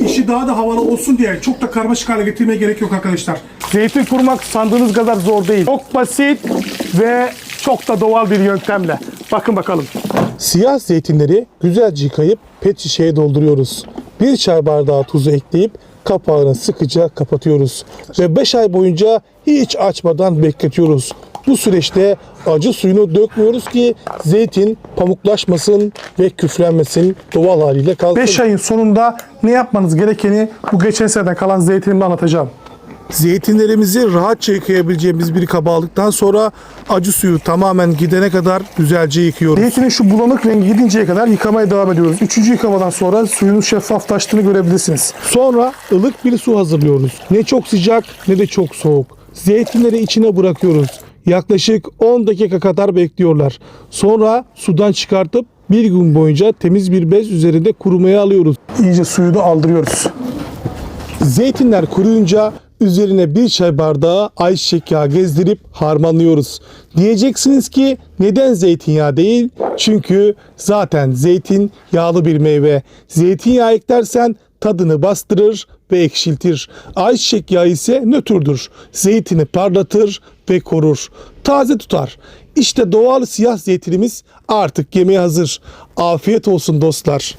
işi daha da havalı olsun diye çok da karmaşık hale getirmeye gerek yok arkadaşlar. Zeytin kurmak sandığınız kadar zor değil. Çok basit ve çok da doğal bir yöntemle. Bakın bakalım. Siyah zeytinleri güzelce yıkayıp pet şişeye dolduruyoruz. Bir çay bardağı tuzu ekleyip kapağını sıkıca kapatıyoruz. Ve 5 ay boyunca hiç açmadan bekletiyoruz. Bu süreçte acı suyunu dökmüyoruz ki zeytin pamuklaşmasın ve küflenmesin doğal haliyle kalsın. 5 ayın sonunda ne yapmanız gerekeni bu geçen seneden kalan zeytinimle anlatacağım. Zeytinlerimizi rahatça yıkayabileceğimiz bir kaba aldıktan sonra acı suyu tamamen gidene kadar güzelce yıkıyoruz. Zeytinin şu bulanık rengi gidinceye kadar yıkamaya devam ediyoruz. Üçüncü yıkamadan sonra suyun şeffaflaştığını görebilirsiniz. Sonra ılık bir su hazırlıyoruz. Ne çok sıcak ne de çok soğuk. Zeytinleri içine bırakıyoruz. Yaklaşık 10 dakika kadar bekliyorlar. Sonra sudan çıkartıp bir gün boyunca temiz bir bez üzerinde kurumaya alıyoruz. İyice suyu da aldırıyoruz. Zeytinler kuruyunca üzerine bir çay bardağı ayçiçek yağı gezdirip harmanlıyoruz. Diyeceksiniz ki neden zeytinyağı değil? Çünkü zaten zeytin yağlı bir meyve. Zeytinyağı eklersen tadını bastırır ve ekşiltir. Ayçiçek yağı ise nötrdür. Zeytini parlatır ve korur. Taze tutar. İşte doğal siyah zeytinimiz artık yemeğe hazır. Afiyet olsun dostlar.